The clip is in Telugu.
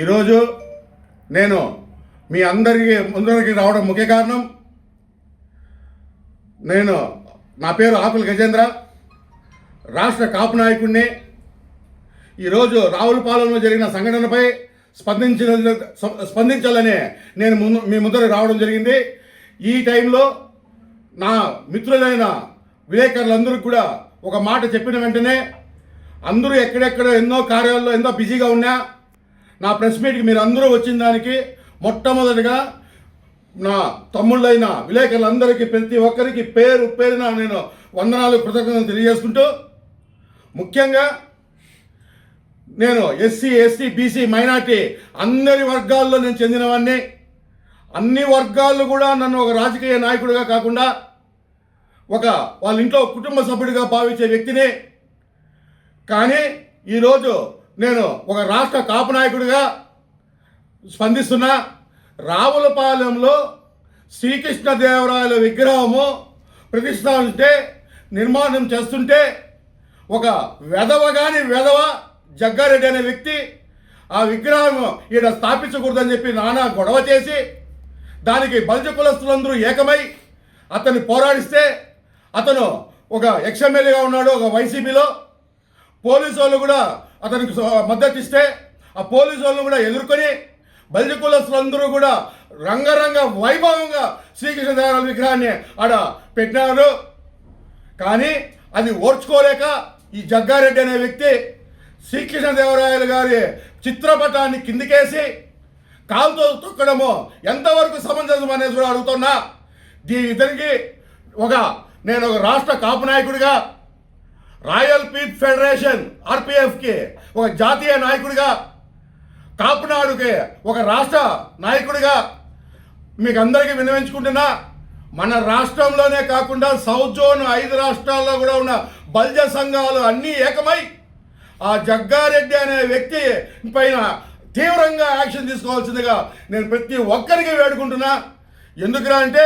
ఈరోజు నేను మీ అందరికీ ముందరికి రావడం ముఖ్య కారణం. నేను నా పేరు ఆకుల గజేంద్ర. రాష్ట్ర కాపు నాయకుడిని ఈరోజు రావులపాలెంలో జరిగిన సంఘటనపై స్పందించిన స్పందించాలని నేను ముందు మీ ముందర రావడం జరిగింది. ఈ టైంలో నా మిత్రులైన విలేకరులందరికీ కూడా ఒక మాట చెప్పిన వెంటనే అందరూ ఎక్కడెక్కడ ఎన్నో కార్యాల్లో ఎంతో బిజీగా ఉన్నా నా ప్రెస్ మీట్కి మీరు అందరూ వచ్చిన దానికి మొట్టమొదటిగా నా తమ్ముళ్ళైన విలేకరులందరికీ ప్రతి ఒక్కరికి పేరు పేరున నేను వందనాలు కృతజ్ఞతలు తెలియజేసుకుంటూ ముఖ్యంగా నేను ఎస్సీ ఎస్టీ బీసీ మైనార్టీ అందరి వర్గాల్లో నేను చెందినవాడిని అన్ని వర్గాలు కూడా నన్ను ఒక రాజకీయ నాయకుడిగా కాకుండా ఒక వాళ్ళ ఇంట్లో కుటుంబ సభ్యుడిగా భావించే వ్యక్తిని. కానీ ఈరోజు నేను ఒక రాష్ట్ర కాపు నాయకుడిగా స్పందిస్తున్నా రావులపాలెంలో శ్రీకృష్ణదేవరాయల విగ్రహము ప్రతిష్టానిస్తే నిర్మాణం చేస్తుంటే ఒక వెధవ కానీ వెధవ జగ్గారెడ్డి అనే వ్యక్తి ఆ విగ్రహం ఈడ స్థాపించకూడదని చెప్పి నానా గొడవ చేసి దానికి బలిజ కులస్తులందరూ ఏకమై అతన్ని పోరాడిస్తే అతను ఒక ఎక్స్ఎమ్మెల్యేగా ఉన్నాడు ఒక వైసీపీలో. పోలీసు వాళ్ళు కూడా అతనికి మద్దతు ఇస్తే ఆ పోలీసు వాళ్ళు కూడా ఎదుర్కొని బలిజ కులస్తులందరూ కూడా రంగరంగ వైభవంగా శ్రీకృష్ణదేవరాయల విగ్రహాన్ని ఆడ పెట్టినారు. కానీ అది ఓర్చుకోలేక ఈ జగ్గారెడ్డి అనే వ్యక్తి శ్రీకృష్ణదేవరాయలు గారి చిత్రపటాన్ని కిందికేసి కాలుతో తొక్కడము ఎంతవరకు సమంజసం అనేది కూడా అడుగుతున్నా. దీని ఇతనికి ఒక నేను ఒక రాష్ట్ర కాపు నాయకుడిగా రాయల్ పీప్ ఫెడరేషన్ ఆర్పిఎఫ్కి ఒక జాతీయ నాయకుడిగా కాపునాడుకి ఒక రాష్ట్ర నాయకుడిగా మీకు అందరికీ విన్నవించుకుంటున్నా మన రాష్ట్రంలోనే కాకుండా సౌత్ జోన్ ఐదు రాష్ట్రాల్లో కూడా ఉన్న బల్జ సంఘాలు అన్నీ ఏకమై ఆ జగ్గారెడ్డి అనే వ్యక్తి పైన తీవ్రంగా యాక్షన్ తీసుకోవాల్సిందిగా నేను ప్రతి ఒక్కరికి వేడుకుంటున్నా. ఎందుకురా అంటే